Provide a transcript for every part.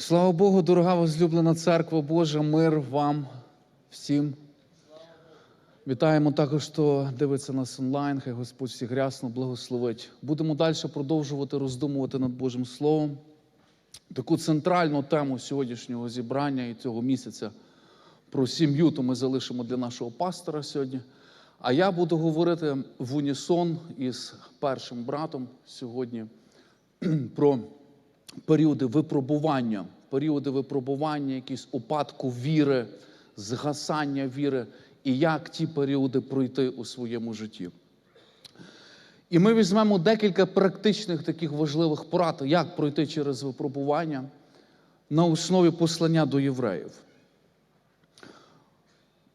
Слава Богу, дорога возлюблена церква Божа, мир вам всім. Вітаємо також, хто дивиться нас онлайн, хай Господь всіх рясно благословить. Будемо далі продовжувати роздумувати над Божим Словом. Таку центральну тему сьогоднішнього зібрання і цього місяця про сім'ю, то ми залишимо для нашого пастора сьогодні. А я буду говорити в унісон із першим братом сьогодні про періоди випробування, періоди випробування, якісь упадку віри, згасання віри, і як ті періоди пройти у своєму житті. І ми візьмемо декілька практичних таких важливих порад, як пройти через випробування на основі послання до євреїв.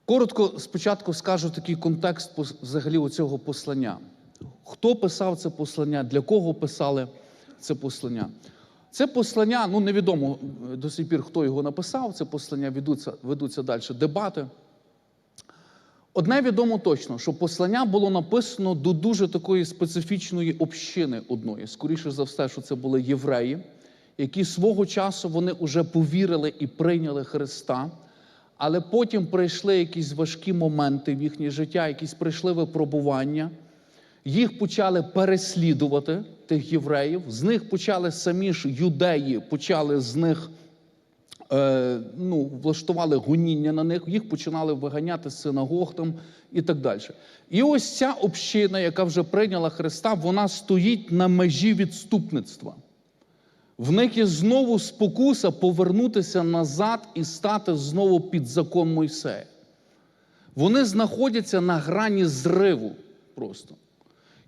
Коротко спочатку скажу такий контекст взагалі цього послання. Хто писав це послання, для кого писали це послання? Це послання, ну невідомо е, до сих пір, хто його написав, це послання ведуться, ведуться далі дебати. Одне відомо точно, що послання було написано до дуже такої специфічної общини одної. Скоріше за все, що це були євреї, які свого часу вони вже повірили і прийняли Христа, але потім прийшли якісь важкі моменти в їхнє життя, якісь прийшли випробування. Їх почали переслідувати, тих євреїв, з них почали самі ж юдеї, почали з них е, ну, влаштували гоніння на них, їх починали виганяти з синагог там і так далі. І ось ця община, яка вже прийняла Христа, вона стоїть на межі відступництва. В них є знову спокуса повернутися назад і стати знову під закон Мойсея. Вони знаходяться на грані зриву просто.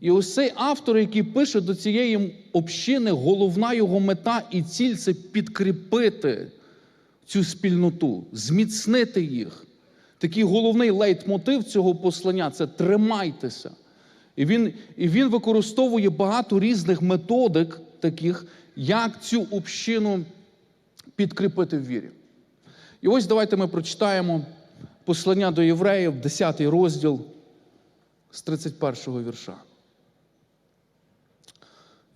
І ось цей автор, який пише до цієї общини, головна його мета і ціль це підкріпити цю спільноту, зміцнити їх. Такий головний лейтмотив цього послання це тримайтеся. І він, і він використовує багато різних методик, таких, як цю общину підкріпити в вірі. І ось давайте ми прочитаємо послання до євреїв, 10 розділ з 31 вірша.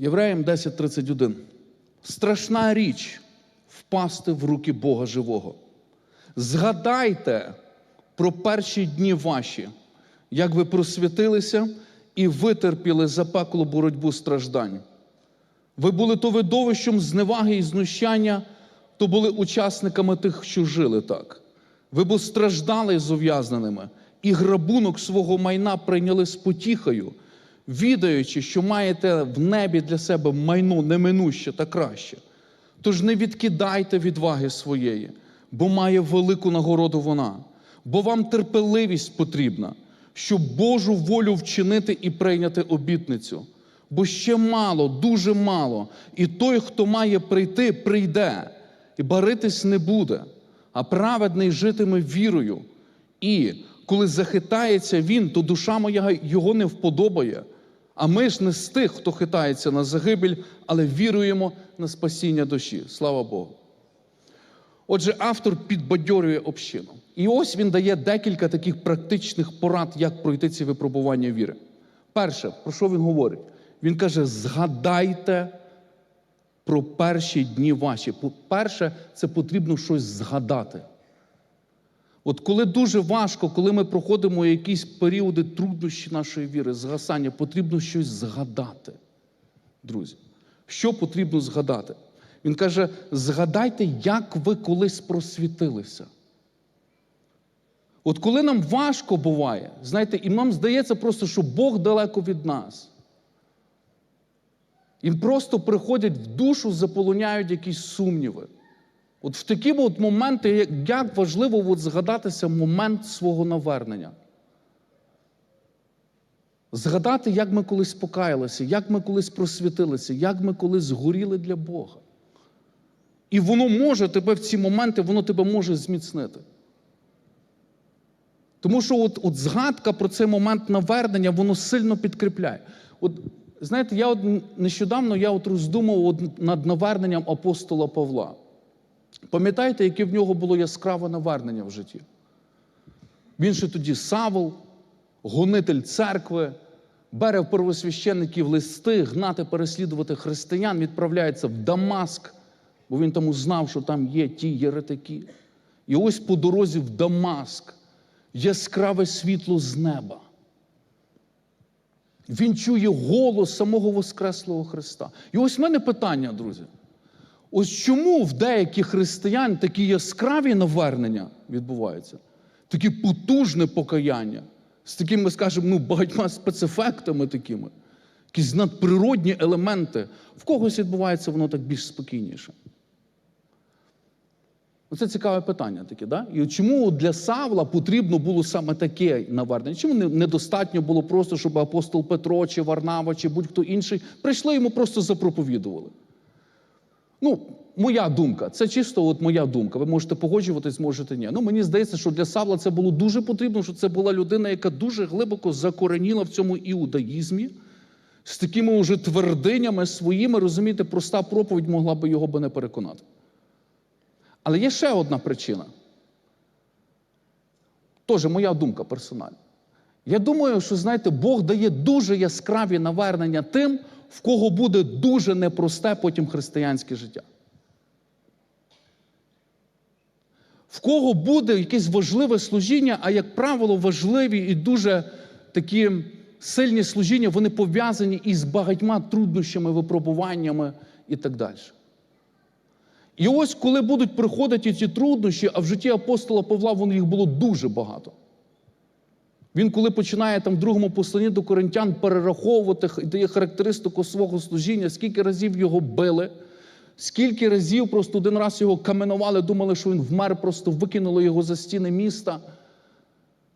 Євреям 10.31. Страшна річ впасти в руки Бога живого. Згадайте про перші дні ваші, як ви просвітилися і витерпіли запеклу боротьбу страждань. Ви були то видовищем зневаги і знущання, то були учасниками тих, що жили так. Ви бо страждали з ув'язненими, і грабунок свого майна прийняли з потіхою, відаючи, що маєте в небі для себе майно неминуще та краще. Тож не відкидайте відваги своєї, бо має велику нагороду вона, бо вам терпеливість потрібна, щоб Божу волю вчинити і прийняти обітницю. Бо ще мало, дуже мало, і той, хто має прийти, прийде, і баритись не буде, а праведний житиме вірою. І коли захитається він, то душа моя його не вподобає. А ми ж не з тих, хто хитається на загибель, але віруємо на спасіння душі. Слава Богу. Отже, автор підбадьорює общину. І ось він дає декілька таких практичних порад, як пройти ці випробування віри. Перше, про що він говорить? Він каже: згадайте про перші дні ваші. Перше, це потрібно щось згадати. От коли дуже важко, коли ми проходимо якісь періоди труднощі нашої віри, згасання, потрібно щось згадати. Друзі, що потрібно згадати? Він каже: згадайте, як ви колись просвітилися. От коли нам важко буває, знаєте, і нам здається просто, що Бог далеко від нас. І просто приходять в душу, заполоняють якісь сумніви. От в такі от моменти, як- важливо от згадатися момент свого навернення. Згадати, як ми колись покаялися, як ми колись просвітилися, як ми колись згоріли для Бога. І воно може тебе в ці моменти, воно тебе може зміцнити. Тому що от, от згадка про цей момент навернення, воно сильно підкріпляє. От, знаєте, я от нещодавно я от роздумав от над наверненням апостола Павла. Пам'ятаєте, яке в нього було яскраве навернення в житті? Він ще тоді Савол, гонитель церкви, бере в первосвященників листи, гнати, переслідувати християн, відправляється в Дамаск, бо він там узнав, що там є ті єретики. І ось по дорозі в Дамаск яскраве світло з неба. Він чує голос самого Воскреслого Христа. І ось в мене питання, друзі. Ось чому в деяких християн такі яскраві навернення відбуваються, такі потужне покаяння, з такими, скажімо, ну, багатьма спецефектами такими, якісь надприродні елементи. В когось відбувається воно так більш спокійніше. Оце цікаве питання таке, да? І чому для Савла потрібно було саме таке навернення? Чому недостатньо було просто, щоб апостол Петро чи Варнава, чи будь-хто інший прийшли йому просто запроповідували? Ну, моя думка, це чисто от моя думка. Ви можете погоджуватись, можете ні. Ну, мені здається, що для Савла це було дуже потрібно, що це була людина, яка дуже глибоко закореніла в цьому іудаїзмі, з такими уже твердинями своїми, розумієте, проста проповідь могла би його би не переконати. Але є ще одна причина. Теж моя думка персональна. Я думаю, що знаєте, Бог дає дуже яскраві навернення тим, в кого буде дуже непросте потім християнське життя. В кого буде якесь важливе служіння, а як правило, важливі і дуже такі сильні служіння, вони пов'язані із багатьма труднощами, випробуваннями і так далі. І ось коли будуть приходити ці труднощі, а в житті апостола Павла вони їх було дуже багато. Він, коли починає там в другому посланні до коринтян перераховувати, дає характеристику свого служіння, скільки разів його били, скільки разів просто один раз його каменували, думали, що він вмер, просто викинули його за стіни міста.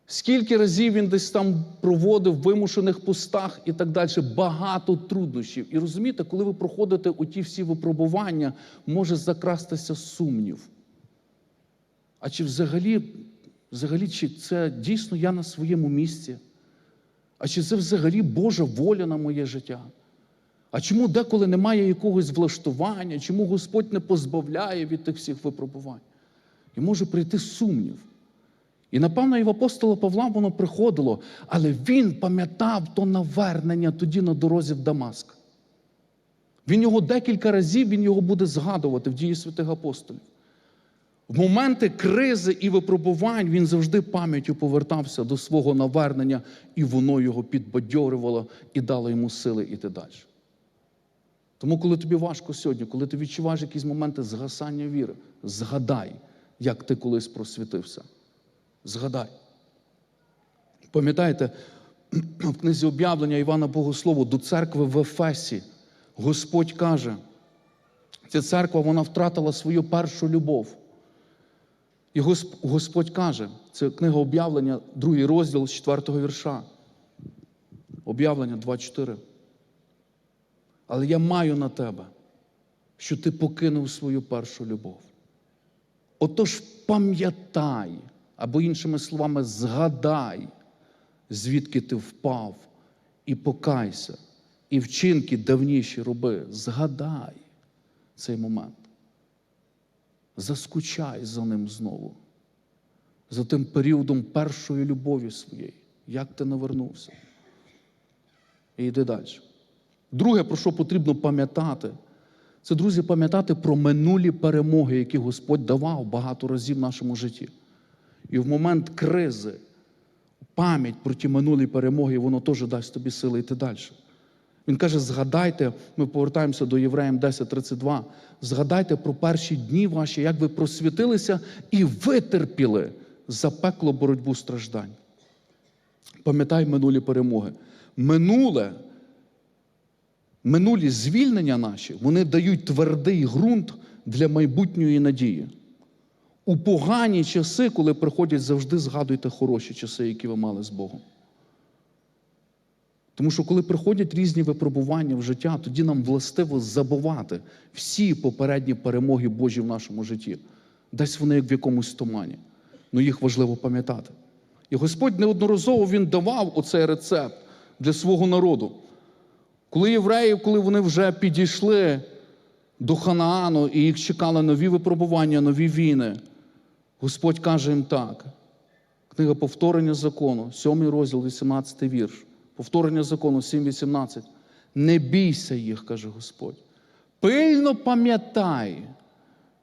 Скільки разів він десь там проводив в вимушених пустах і так далі. Багато труднощів. І розумієте, коли ви проходите у ті всі випробування, може закрастися сумнів. А чи взагалі, взагалі, чи це дійсно я на своєму місці? А чи це взагалі Божа воля на моє життя? А чому деколи немає якогось влаштування? Чому Господь не позбавляє від тих всіх випробувань? І може прийти сумнів. І напевно і в апостола Павла воно приходило, але він пам'ятав то навернення тоді на дорозі в Дамаск. Він його декілька разів він його буде згадувати в дії святих апостолів. В моменти кризи і випробувань він завжди пам'яттю повертався до свого навернення, і воно його підбадьорювало і дало йому сили йти далі. Тому, коли тобі важко сьогодні, коли ти відчуваєш якісь моменти згасання віри, згадай, як ти колись просвітився. Згадай. Пам'ятаєте, в книзі об'явлення Івана Богослову до церкви в Ефесі Господь каже, ця церква вона втратила свою першу любов. І Господь каже, це книга об'явлення, другий розділ з 4 вірша. Об'явлення 2.4. Але я маю на тебе, що ти покинув свою першу любов. Отож пам'ятай, або іншими словами, згадай, звідки ти впав, і покайся, і вчинки давніші роби. Згадай цей момент. Заскучай за ним знову, за тим періодом першої любові своєї, як ти навернувся. І йди далі. Друге, про що потрібно пам'ятати, це, друзі, пам'ятати про минулі перемоги, які Господь давав багато разів в нашому житті. І в момент кризи пам'ять про ті минулі перемоги, воно теж дасть тобі сили йти далі. Він каже: згадайте, ми повертаємося до Євреям 10.32, згадайте про перші дні ваші, як ви просвітилися і витерпіли запекло боротьбу страждань. Пам'ятай минулі перемоги. Минуле, минулі звільнення наші, вони дають твердий ґрунт для майбутньої надії. У погані часи, коли приходять, завжди згадуйте хороші часи, які ви мали з Богом. Тому що коли приходять різні випробування в життя, тоді нам властиво забувати всі попередні перемоги Божі в нашому житті. Десь вони як в якомусь тумані. Ну їх важливо пам'ятати. І Господь неодноразово Він давав оцей рецепт для свого народу. Коли євреї, коли вони вже підійшли до Ханаану і їх чекали нові випробування, нові війни, Господь каже їм так. Книга повторення закону, 7 розділ, 18 вірш. Повторення закону 7.18. Не бійся їх, каже Господь. Пильно пам'ятай,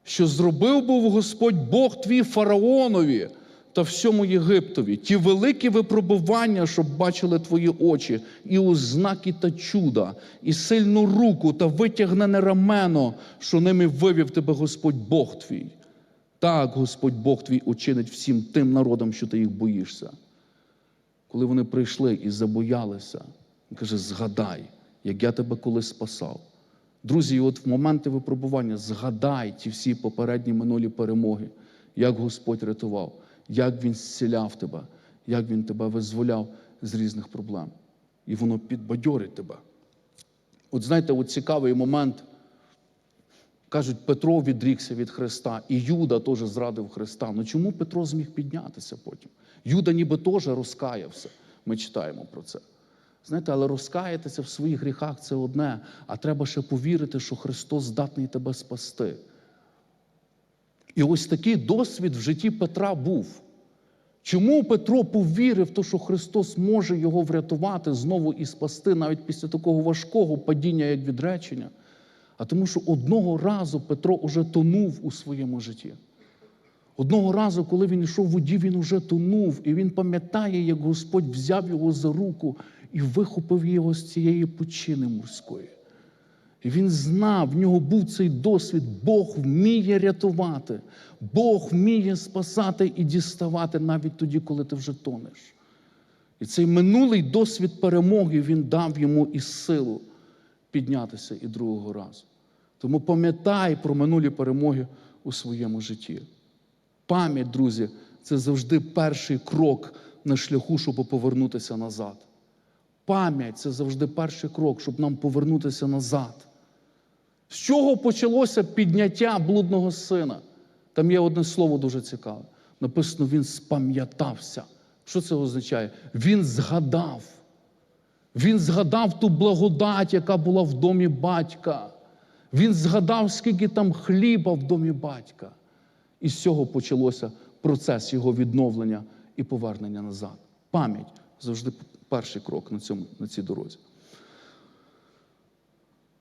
що зробив був Господь Бог твій фараонові та всьому Єгиптові, ті великі випробування, щоб бачили твої очі, і ознаки та чуда, і сильну руку та витягнене рамено, що ними вивів тебе Господь Бог твій. Так Господь Бог твій учинить всім тим народам, що ти їх боїшся. Коли вони прийшли і забоялися, він каже: згадай, як я тебе колись спасав. Друзі, от в моменти випробування згадай ті всі попередні минулі перемоги, як Господь рятував, як Він зціляв тебе, як Він тебе визволяв з різних проблем. І воно підбадьорить тебе. От знаєте, от цікавий момент. Кажуть, Петро відрікся від Христа, і Юда теж зрадив Христа. Ну чому Петро зміг піднятися потім? Юда ніби теж розкаявся. Ми читаємо про це. Знаєте, але розкаятися в своїх гріхах це одне, а треба ще повірити, що Христос здатний тебе спасти. І ось такий досвід в житті Петра був. Чому Петро повірив, те, що Христос може його врятувати знову і спасти навіть після такого важкого падіння, як відречення? А тому, що одного разу Петро уже тонув у своєму житті. Одного разу, коли він йшов в воді, він уже тонув, і він пам'ятає, як Господь взяв його за руку і вихопив його з цієї пучини морської. І він знав, в нього був цей досвід. Бог вміє рятувати, Бог вміє спасати і діставати навіть тоді, коли ти вже тонеш. І цей минулий досвід перемоги він дав йому і силу піднятися і другого разу. Тому пам'ятай про минулі перемоги у своєму житті. Пам'ять, друзі, це завжди перший крок на шляху, щоб повернутися назад. Пам'ять це завжди перший крок, щоб нам повернутися назад. З чого почалося підняття блудного сина? Там є одне слово дуже цікаве. Написано, він спам'ятався. Що це означає? Він згадав. Він згадав ту благодать, яка була в домі батька. Він згадав, скільки там хліба в домі батька. І з цього почалося процес його відновлення і повернення назад. Пам'ять завжди перший крок на, цьому, на цій дорозі.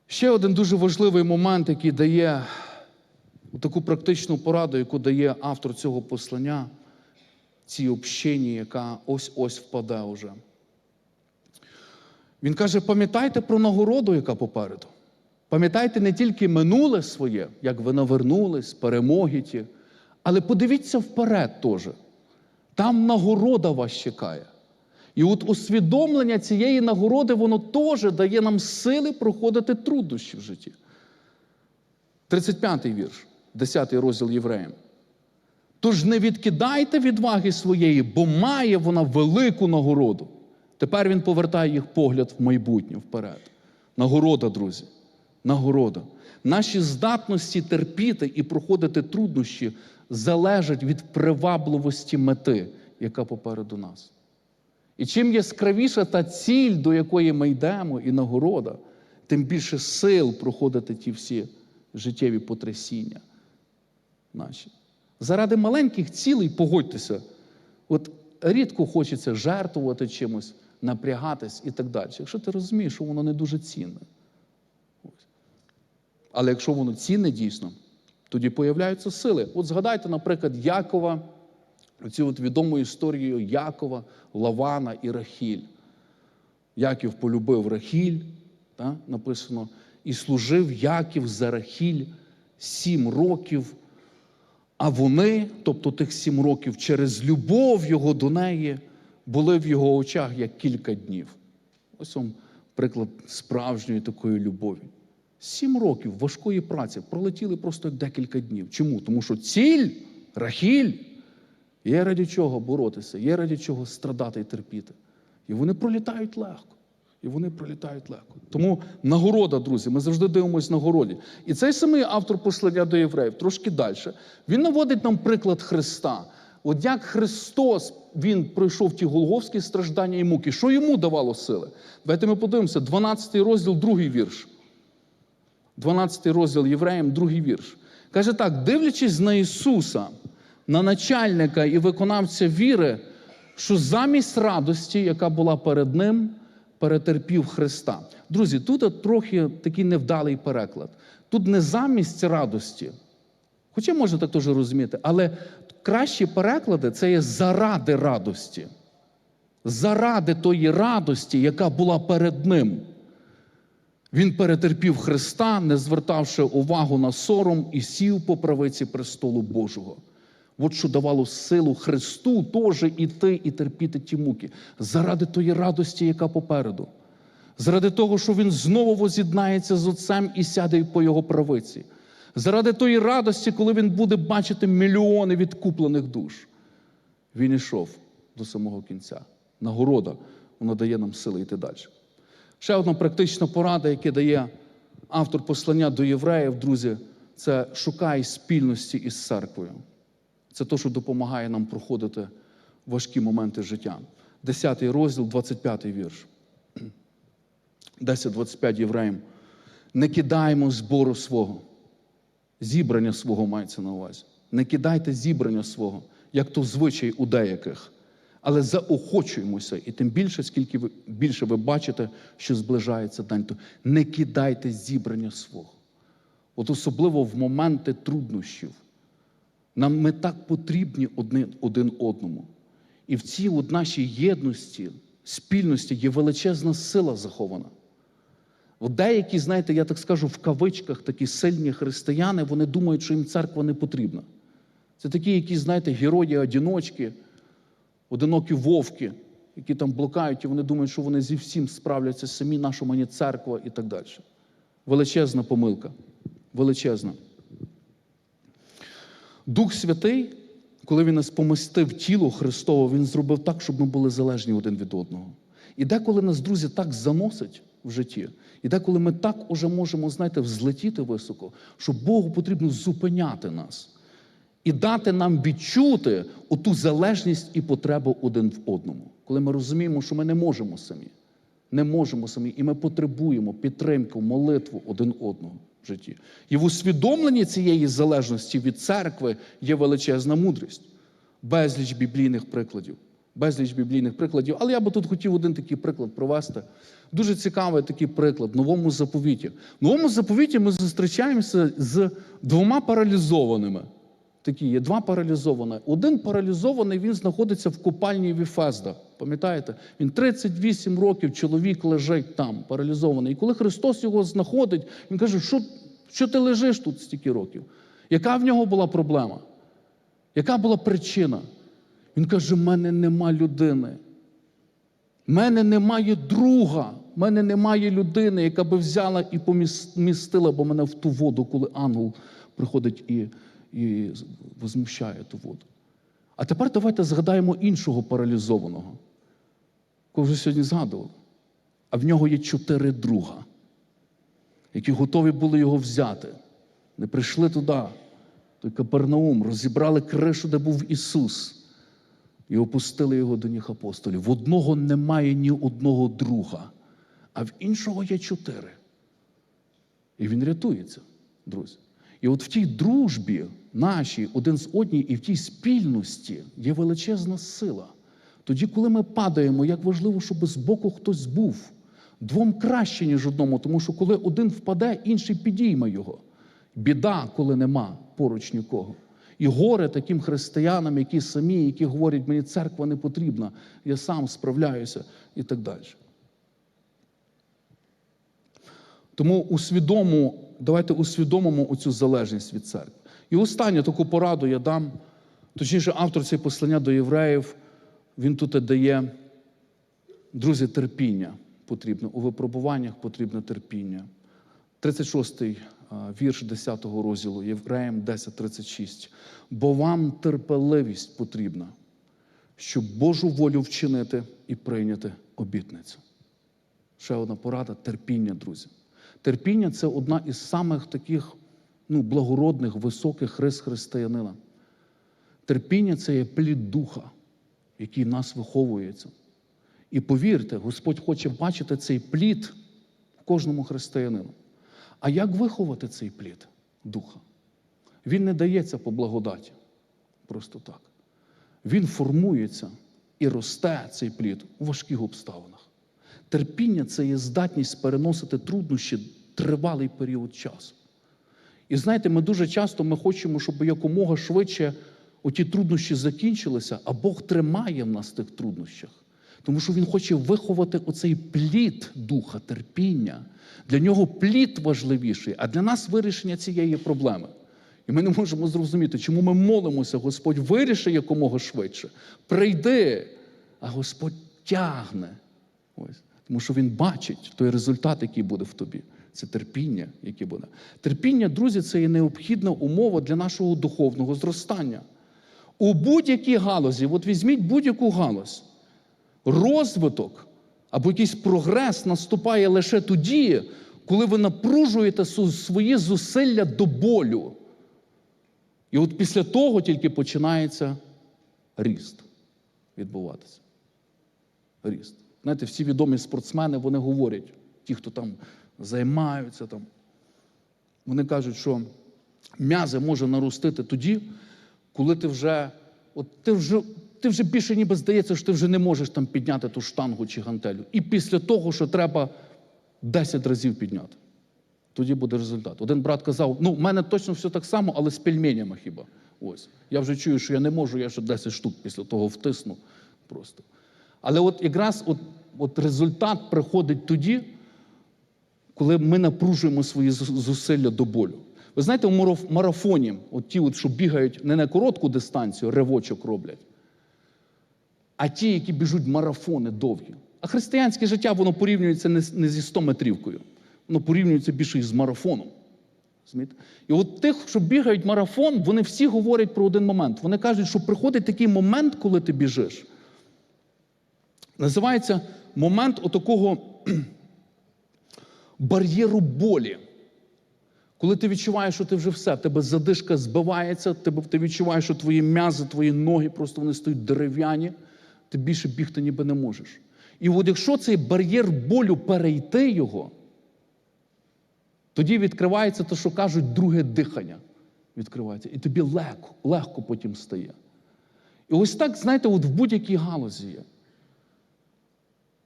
Ще один дуже важливий момент, який дає таку практичну пораду, яку дає автор цього послання, цій общині, яка ось-ось впаде уже. Він каже: пам'ятайте про нагороду, яка попереду. Пам'ятайте не тільки минуле своє, як ви навернулись, перемоги ті, але подивіться вперед теж. Там нагорода вас чекає. І от усвідомлення цієї нагороди, воно теж дає нам сили проходити труднощі в житті. 35-й вірш, 10 й розділ Євреям. Тож не відкидайте відваги своєї, бо має вона велику нагороду. Тепер він повертає їх погляд в майбутнє вперед. Нагорода, друзі. Нагорода. Наші здатності терпіти і проходити труднощі залежать від привабливості мети, яка попереду нас. І чим яскравіша та ціль, до якої ми йдемо, і нагорода, тим більше сил проходити ті всі життєві потрясіння наші. Заради маленьких цілей, погодьтеся, от рідко хочеться жертвувати чимось, напрягатись і так далі. Якщо ти розумієш, що воно не дуже цінне. Але якщо воно цінне дійсно, тоді появляються сили. От згадайте, наприклад, Якова, цю от відому історію Якова, Лавана і Рахіль. Яків полюбив Рахіль, так, написано, і служив Яків за Рахіль сім років. А вони, тобто тих сім років, через любов його до неї, були в його очах як кілька днів. Ось вам приклад справжньої такої любові. Сім років важкої праці пролетіли просто декілька днів. Чому? Тому що ціль, рахіль, є раді чого боротися, є раді чого страдати і терпіти. І вони пролітають легко. І вони пролітають легко. Тому нагорода, друзі, ми завжди дивимося нагороді. І цей самий автор послання до євреїв, трошки далі, він наводить нам приклад Христа. От як Христос Він пройшов ті голговські страждання і муки, що йому давало сили? Давайте ми подивимося, 12 розділ, другий вірш. 12 розділ Євреям, другий вірш. Каже так: дивлячись на Ісуса, на начальника і виконавця віри, що замість радості, яка була перед Ним, перетерпів Христа. Друзі, тут трохи такий невдалий переклад. Тут не замість радості, Хоча можна так теж розуміти, але кращі переклади це є заради радості. Заради тої радості, яка була перед ним. Він перетерпів Христа, не звертавши увагу на сором, і сів по правиці престолу Божого. От що давало силу Христу теж іти і терпіти ті муки. Заради тої радості, яка попереду. Заради того, що він знову воз'єднається з Отцем і сяде по його правиці. Заради тої радості, коли він буде бачити мільйони відкуплених душ. Він йшов до самого кінця. Нагорода, вона дає нам сили йти далі. Ще одна практична порада, яку дає автор послання до євреїв, друзі, це шукай спільності із церквою. Це те, що допомагає нам проходити важкі моменти життя. 10 розділ, 25 вірш. 10-25 євреїм. Не кидаємо збору свого. Зібрання свого мається на увазі. Не кидайте зібрання свого, як то звичай у деяких. Але заохочуємося, і тим більше, скільки ви більше ви бачите, що зближається день, то не кидайте зібрання свого. От особливо в моменти труднощів. Нам ми так потрібні один, один одному. І в цій от нашій єдності, спільності є величезна сила захована. Деякі, знаєте, я так скажу, в кавичках такі сильні християни, вони думають, що їм церква не потрібна. Це такі, які, знаєте, герої-одіночки, одинокі вовки, які там блукають, і вони думають, що вони зі всім справляться самі, наша мені церква і так далі. Величезна помилка. Величезна. Дух Святий, коли він нас помістив тіло Христове, він зробив так, щоб ми були залежні один від одного. І деколи нас, друзі, так заносить в житті, і деколи ми так уже можемо, знаєте, взлетіти високо, що Богу потрібно зупиняти нас і дати нам відчути оту залежність і потребу один в одному, коли ми розуміємо, що ми не можемо самі. Не можемо самі, і ми потребуємо підтримку, молитву один одного в житті. І в усвідомленні цієї залежності від церкви є величезна мудрість, безліч біблійних прикладів. Безліч біблійних прикладів. Але я би тут хотів один такий приклад провести. Дуже цікавий такий приклад в новому заповіті. В новому заповіті ми зустрічаємося з двома паралізованими. Такі є два паралізовані. Один паралізований, він знаходиться в купальні Віфезда. Пам'ятаєте? Він 38 років чоловік лежить там, паралізований. І коли Христос його знаходить, він каже, що, що ти лежиш тут стільки років? Яка в нього була проблема? Яка була причина? Він каже: в мене нема людини. В мене немає друга, в мене немає людини, яка би взяла і помістила б мене в ту воду, коли ангел приходить і і возмущає ту воду. А тепер давайте згадаємо іншого паралізованого, кого вже сьогодні згадували. А в нього є чотири друга, які готові були його взяти. Не прийшли туди, той Капернаум, розібрали кришу, де був Ісус, і опустили його до ніг апостолів. В одного немає ні одного друга, а в іншого є чотири. І він рятується, друзі. І от в тій дружбі нашій один з одній і в тій спільності є величезна сила. Тоді, коли ми падаємо, як важливо, щоб з боку хтось був. Двом краще, ніж одному, тому що коли один впаде, інший підійме його. Біда, коли нема поруч нікого. І горе таким християнам, які самі, які говорять, мені церква не потрібна, я сам справляюся і так далі. Тому усвідому, давайте усвідомимо оцю залежність від церкви. І останню таку пораду я дам, точніше, автор цієї послання до євреїв, він тут дає, друзі, терпіння потрібне. У випробуваннях потрібне терпіння. 36-й вірш 10 розділу Євреям 10.36. Бо вам терпеливість потрібна, щоб Божу волю вчинити і прийняти обітницю. Ще одна порада терпіння, друзі. Терпіння це одна із самих таких ну, благородних, високих рис християнина. Терпіння це є плід духа, який нас виховується. І повірте, Господь хоче бачити цей плід в кожному християнину. А як виховати цей плід духа? Він не дається по благодаті. Просто так. Він формується і росте цей плід у важких обставинах. Терпіння це є здатність переносити труднощі тривалий період часу. І знаєте, ми дуже часто ми хочемо, щоб якомога швидше оті труднощі закінчилися, а Бог тримає в нас в тих труднощах. Тому що Він хоче виховати оцей плід духа, терпіння. Для нього плід важливіший, а для нас вирішення цієї проблеми. І ми не можемо зрозуміти, чому ми молимося, Господь виріши якомога швидше. Прийди, а Господь тягне. Ось. Тому що Він бачить той результат, який буде в тобі. Це терпіння, яке буде. Терпіння, друзі, це є необхідна умова для нашого духовного зростання. У будь-якій галузі, от візьміть будь-яку галузь, розвиток або якийсь прогрес наступає лише тоді, коли ви напружуєте свої зусилля до болю. І от після того тільки починається ріст відбуватися. Ріст. Знаєте, всі відомі спортсмени вони говорять, ті, хто там займаються, там, вони кажуть, що м'язи може наростити тоді, коли ти вже, от ти вже, ти вже більше ніби здається, що ти вже не можеш там підняти ту штангу чи гантелю. І після того, що треба 10 разів підняти. Тоді буде результат. Один брат казав: ну, в мене точно все так само, але з пельменями хіба. Ось. Я вже чую, що я не можу, я ще 10 штук після того втисну просто. Але от якраз от, от результат приходить тоді, коли ми напружуємо свої зусилля до болю. Ви знаєте, в мараф- марафоні, от ті, от, що бігають не на коротку дистанцію, ривочок роблять, а ті, які біжуть марафони довгі. А християнське життя воно порівнюється не, зі 100 метрівкою, воно порівнюється більше із марафоном. І от тих, що бігають марафон, вони всі говорять про один момент. Вони кажуть, що приходить такий момент, коли ти біжиш. Називається момент отакого бар'єру болі. Коли ти відчуваєш, що ти вже все, тебе задишка збивається, ти відчуваєш, що твої м'язи, твої ноги просто вони стають дерев'яні, ти більше бігти ніби не можеш. І от якщо цей бар'єр болю перейти його, тоді відкривається те, що кажуть, друге дихання відкривається. І тобі легко, легко потім стає. І ось так, знаєте, от в будь-якій галузі є.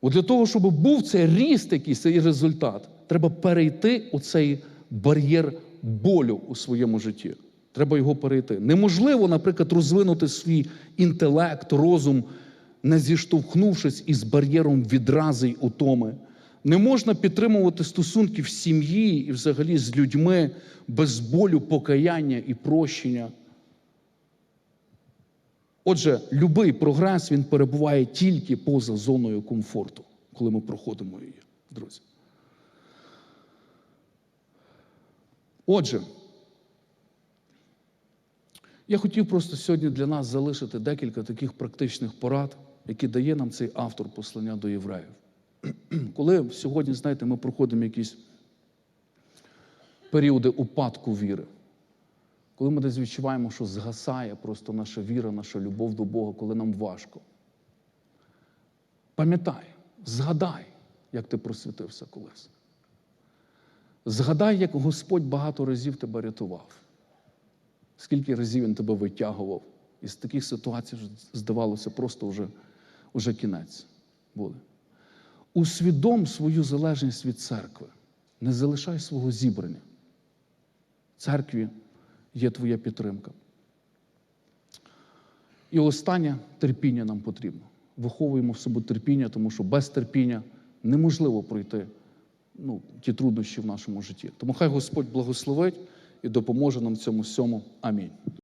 От для того, щоб був цей ріст, якийсь цей результат, треба перейти оцей бар'єр болю у своєму житті. Треба його перейти. Неможливо, наприклад, розвинути свій інтелект, розум, не зіштовхнувшись із бар'єром відрази й утоми. Не можна підтримувати стосунки в сім'ї і взагалі з людьми без болю, покаяння і прощення. Отже, будь-який прогрес він перебуває тільки поза зоною комфорту, коли ми проходимо її, друзі. Отже, я хотів просто сьогодні для нас залишити декілька таких практичних порад, які дає нам цей автор послання до євреїв. Коли сьогодні, знаєте, ми проходимо якісь періоди упадку віри, коли ми десь відчуваємо, що згасає просто наша віра, наша любов до Бога, коли нам важко. Пам'ятай, згадай, як ти просвітився колись. Згадай, як Господь багато разів тебе рятував. Скільки разів Він тебе витягував. І з таких ситуацій, здавалося, просто вже, вже кінець буде. Усвідом свою залежність від церкви. Не залишай свого зібрання. Церкві є твоя підтримка. І останнє терпіння нам потрібно. Виховуємо в собі терпіння, тому що без терпіння неможливо пройти ну, ті труднощі в нашому житті. Тому хай Господь благословить і допоможе нам в цьому всьому. Амінь.